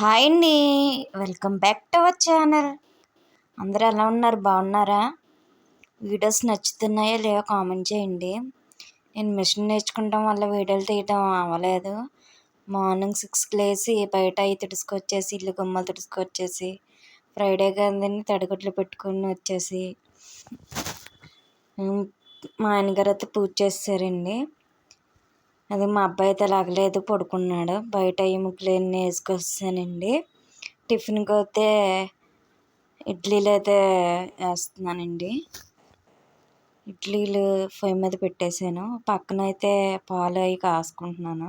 Hi అండి. Welcome back to our channel. అందరూ ఎలా ఉన్నారు? బాగున్నారా? వీడియోస్ నచ్చుతున్నాయో లేవో కామెంట్ చేయండి. నేను మిషన్ నేర్చుకుంటాం వల్ల వీడియోలు తీయడం అవ్వలేదు. మార్నింగ్ సిక్స్కి లేచి బయట అవి తుడుచుకొచ్చేసి ఇల్లు గుమ్మలు తుడుచుకొచ్చేసి ఫ్రైడే కదండి తడిగుడ్లు పెట్టుకుని వచ్చేసి మా ఆయనగారు అయితే పూజ చేస్తారండి. అది మా అబ్బాయి అయితే లాగలేదు పడుకున్నాడు. బయట ఈ ముగ్గులన్నీ వేసుకొస్తానండి టిఫిన్కి అయితే ఇడ్లీలు అయితే వేస్తున్నానండి. ఇడ్లీలు పొయ్యి మీద పెట్టేశాను. పక్కన అయితే పాలు అవి కాసుకుంటున్నాను.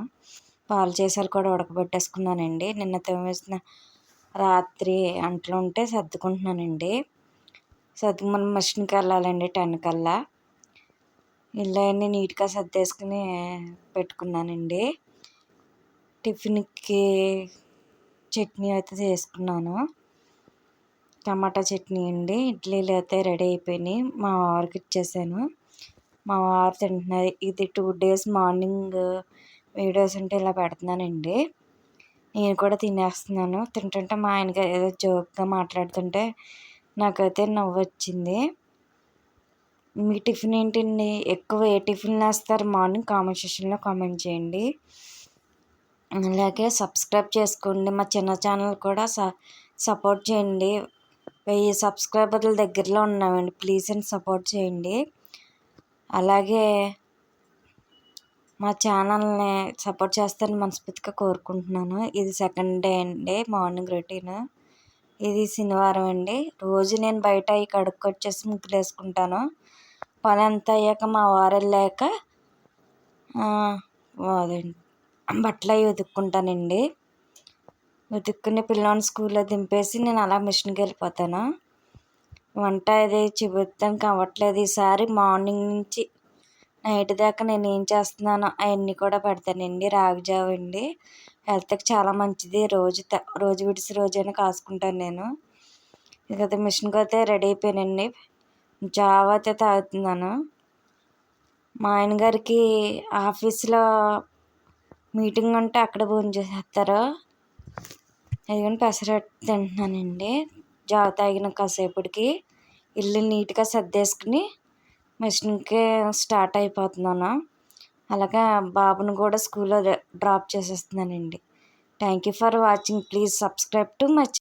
పాలు చేసాలు కూడా ఉడకబెట్టేసుకున్నానండి. నిన్న తోమేసిన రాత్రి అంట్లు ఉంటే సర్దుకుంటున్నానండి. సర్దుకుని మిషన్కి వెళ్ళాలండి టెన్ కల్లా ఇల్లు అన్నీ నీట్గా సర్దేసుకుని పెట్టుకున్నానండి. టిఫిన్కి చట్నీ అయితే చేసుకున్నాను. టమాటా చట్నీ అండి ఇడ్లీలు అయితే రెడీ అయిపోయినాయి. మా వారికి ఇచ్చేసాను. మా వారు తింటున్నారు. ఇది టూ డేస్ మార్నింగ్ వీడియోస్ ఉంటే ఇలా పెడుతున్నానండి. నేను కూడా తినేస్తున్నాను. తింటుంటే మా ఆయనకి ఏదో జోక్గా మాట్లాడుతుంటే నాకైతే నవ్వు వచ్చింది మీ టిఫిన్ ఏంటండి? ఎక్కువ ఏ టిఫిన్ వేస్తారు? మార్నింగ్ కామెంట్ సెక్షన్లో కామెంట్ చేయండి. అలాగే సబ్స్క్రైబ్ చేసుకోండి. మా చిన్న ఛానల్ కూడా స సపోర్ట్ చేయండి. వెయ్యి సబ్స్క్రైబర్ల దగ్గరలో ఉన్నామండి. ప్లీజ్ అండ్ సపోర్ట్ చేయండి. అలాగే మా ఛానల్ని సపోర్ట్ చేస్తారని మనస్ఫూర్తిగా కోరుకుంటున్నాను. ఇది సెకండ్ డే అండి. Morning routine. ఇది శనివారం అండి. రోజు నేను బయట ఈ కడుక్కొచ్చేసి ముగ్గులు వేసుకుంటాను పని అంతా అయ్యాక మా వారు వెళ్ళాక బట్టలు అవి ఉతుక్కుంటానండి. ఉతుక్కుని పిల్లోని స్కూల్లో దింపేసి నేను అలా మిషన్కి వెళ్ళిపోతాను. వంట అది చూపిస్తానికి అవ్వట్లేదు. ఈసారి మార్నింగ్ నుంచి నైట్ దాకా నేను ఏం చేస్తున్నానో అవన్నీ కూడా పెడతానండి. రాగి అండి. హెల్త్కి చాలా మంచిది. రోజు రోజు విడిసి రోజైనా కాసుకుంటాను నేను. ఇక మిషన్కి అయితే రెడీ అయిపోయానండి. జావ అయితే తాగుతున్నాను. మా ఆయన గారికి ఆఫీస్లో మీటింగ్ ఉంటే అక్కడ భోజనం చేసేస్తారు. ఎందుకంటే పెసరట్టు తింటున్నానండి. జావ తాగిన కాసేపటికి ఇల్లు నీట్గా సర్దేసుకుని మిషన్కి స్టార్ట్ అయిపోతున్నాను. అలాగే బాబుని కూడా స్కూల్లో drop చేసేస్తున్నానండి. Thank you for watching. Please subscribe to my